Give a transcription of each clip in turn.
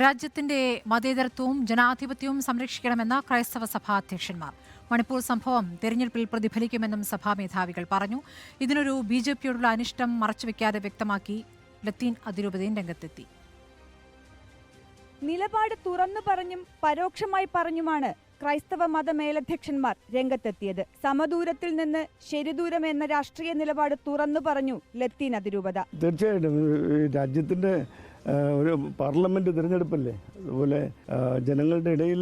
രാജ്യത്തിന്റെ മതേതരത്വവും ജനാധിപത്യവും സംരക്ഷിക്കണമെന്ന ക്രൈസ്തവ സഭാ അധ്യക്ഷന്മാർ മണിപ്പൂർ സംഭവം തെരഞ്ഞെടുപ്പിൽ പ്രതിഫലിക്കുമെന്നും സഭാ മേധാവികൾ പറഞ്ഞു. ഇതിനൊരു ബി ജെ പിയോടുള്ള അനിഷ്ടം മറച്ചുവെക്കാതെ വ്യക്തമാക്കി ലത്തീൻ അതിരൂപതയും രംഗത്തെത്തി. നിലപാട് തുറന്നു പറഞ്ഞും പരോക്ഷമായി പറഞ്ഞുമാണ് ക്രൈസ്തവ മത മേലധ്യക്ഷന്മാർ രംഗത്തെത്തിയത്. സമദൂരത്തിൽ നിന്ന് ശരിദൂരം എന്ന രാഷ്ട്രീയ നിലപാട് തുറന്നു പറഞ്ഞു ലത്തീൻ അതിരൂപത. തീർച്ചയായിട്ടും. ആ, ഒരു പാർലമെന്റ് തിരഞ്ഞെടുപ്പല്ലേ? അതുപോലെ ജനങ്ങളുടെ ഇടയിൽ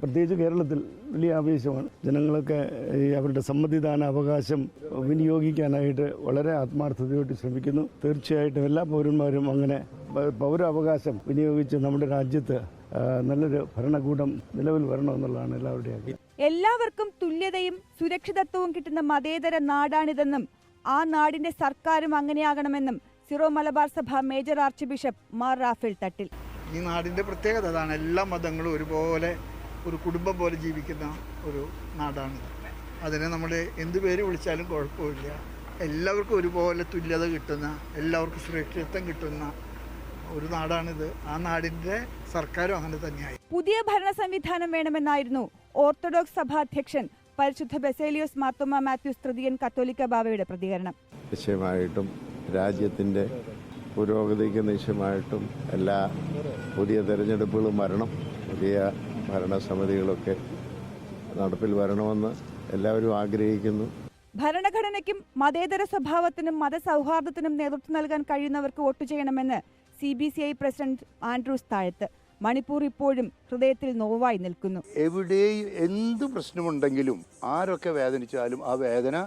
പ്രത്യേകിച്ച് കേരളത്തിൽ വലിയ ആവേശമാണ്. ജനങ്ങളൊക്കെ ഈ അവരുടെ സമ്മതിദാന അവകാശം വിനിയോഗിക്കാനായിട്ട് വളരെ ആത്മാർത്ഥതയോട്ട് ശ്രമിക്കുന്നു. തീർച്ചയായിട്ടും എല്ലാ പൗരന്മാരും അങ്ങനെ പൗരാവകാശം വിനിയോഗിച്ച് നമ്മുടെ രാജ്യത്ത് നല്ലൊരു ഭരണകൂടം നിലവിൽ വരണമെന്നുള്ളതാണ് എല്ലാവരുടെയും എല്ലാവർക്കും തുല്യതയും സുരക്ഷിതത്വവും കിട്ടുന്ന മതേതര നാടാണിതെന്നും ആ നാടിന്റെ സർക്കാരും അങ്ങനെയാകണമെന്നും സിറോ മലബാർ സഭ major archbishop Mar Raphael Thattil. ഈ നാടിന്റെ പ്രത്യേകത അതാണ്. എല്ലാ മതങ്ങളും ഒരുപോലെ ഒരു കുടുംബം പോലെ ജീവിക്കുന്ന ഒരു നാടാണ്. അതിനെ നമ്മൾ എന്ത് പേര് വിളിച്ചാലും കുഴപ്പമില്ല. എല്ലാവർക്കും ഒരുപോലെ തുല്യത കിട്ടുന്ന എല്ലാവർക്കും സുരക്ഷിതത്വം കിട്ടുന്ന ഒരു നാടാണിത്. ആ നാടിന്റെ സർക്കാരും അങ്ങനെ തന്നെയായി. പുതിയ ഭരണ സംവിധാനം വേണമെന്നായിരുന്നു ഓർത്തഡോക്സ് സഭാധ്യക്ഷൻ പരിശുദ്ധ ബെസേലിയോസ് മാർത്തോമ മാത്യൂസ് തൃതീയൻ കത്തോലിക്ക ബാവയുടെ പ്രതികരണം. നിശ്ചയമായിട്ടും രാജ്യത്തിന്റെ പുരോഗതിക്ക് നിശ്ചയമായിട്ടും എല്ലാ പുതിയ തെരഞ്ഞെടുപ്പുകളും വരണം. പുതിയ ഭരണസമിതികളൊക്കെ നടപ്പിൽ വരണമെന്ന് എല്ലാവരും ആഗ്രഹിക്കുന്നു. ഭരണഘടനയ്ക്കും മതേതര സ്വഭാവത്തിനും മതസൗഹാർദ്ദത്തിനും നേതൃത്വം നൽകാൻ കഴിയുന്നവർക്ക് വോട്ട് ചെയ്യണമെന്ന് C B C I president Andrews Thazhath. Manipur ഇപ്പോഴും ഹൃദയത്തിൽ നോവായി നിൽക്കുന്നു. എവിടെയും എന്ത് പ്രശ്നമുണ്ടെങ്കിലും ആരൊക്കെ വേദനിച്ചാലും ആ വേദന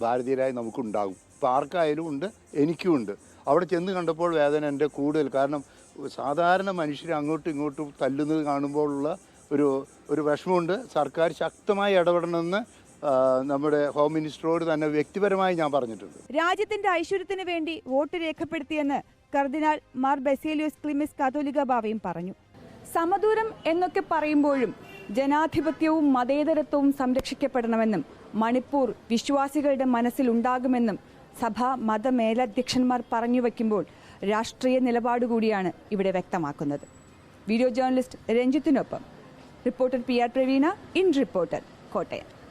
ഭാരതീയരായി നമുക്കുണ്ടാകും. ഇപ്പം ആർക്കായാലും ഉണ്ട് എനിക്കും ഉണ്ട്. അവിടെ ചെന്ന് കണ്ടപ്പോൾ വേദന എന്റെ കൂടുതൽ. കാരണം സാധാരണ മനുഷ്യരെ അങ്ങോട്ടും ഇങ്ങോട്ടും തല്ലുന്നത് കാണുമ്പോഴുള്ള ഒരു ഒരു വിഷമമുണ്ട്. സർക്കാർ ശക്തമായി ഇടപെടണമെന്ന് നമ്മുടെ ഹോം മിനിസ്റ്ററോട് തന്നെ വ്യക്തിപരമായി ഞാൻ പറഞ്ഞിട്ടുണ്ട്. രാജ്യത്തിന്റെ ഐശ്വര്യത്തിന് വേണ്ടി വോട്ട് രേഖപ്പെടുത്തിയെന്ന് കർദിനാൾ മാർ ബെസേലിയോസ് ക്ലിമിസ് കാതോലിക ബാവയും പറഞ്ഞു. സമദൂരം എന്നൊക്കെ പറയുമ്പോഴും ജനാധിപത്യവും മതേതരത്വവും സംരക്ഷിക്കപ്പെടണമെന്നും മണിപ്പൂർ വിശ്വാസികളുടെ മനസ്സിൽ ഉണ്ടാകുമെന്നും സഭ മതമേലധ്യക്ഷന്മാർ പറഞ്ഞു വയ്ക്കുമ്പോൾ രാഷ്ട്രീയ നിലപാട് കൂടിയാണ് ഇവിടെ വ്യക്തമാക്കുന്നത്. Video journalist രഞ്ജിത്തിനൊപ്പം. Reporter P R Praveena in reporter Kottayam.